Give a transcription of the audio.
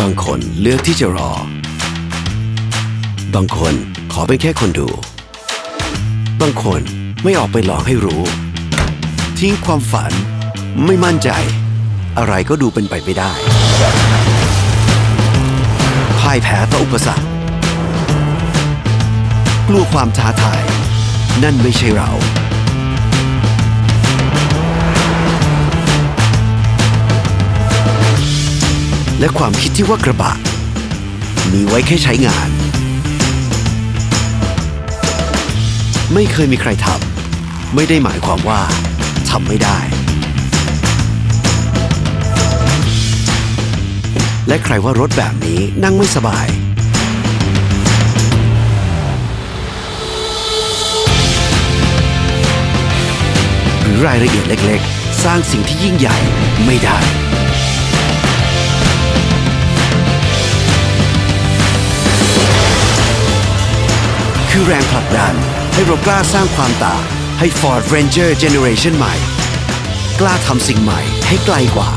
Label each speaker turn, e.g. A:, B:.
A: บางคนเลือกที่จะรอ บางคนขอเป็นแค่คนดู บางคนไม่ออกไปลองให้รู้ ทิ้งความฝันไม่มั่นใจ อะไรก็ดูเป็นไปไม่ได้พ่ายแพ้ต่ออุปสรรคกลัวความท้าทาย นั่นไม่ใช่เรา และความคิดที่ว่ากระบะ มีไว้แค่ใช้งาน ไม่เคยมีใครทำไม่ได้หมายความว่าทำไม่ได้ และใครว่ารถแบบนี้นั่งไม่สบายหรือรายละเอียดเล็ก ๆ สร้างสิ่งที่ยิ่งใหญ่ไม่ได้ คือแรงผลักดัน ให้เรากล้าสร้างความต่างให้ Ford Ranger Generation ใหม่ กล้าทำสิ่งใหม่ให้ไกลกว่า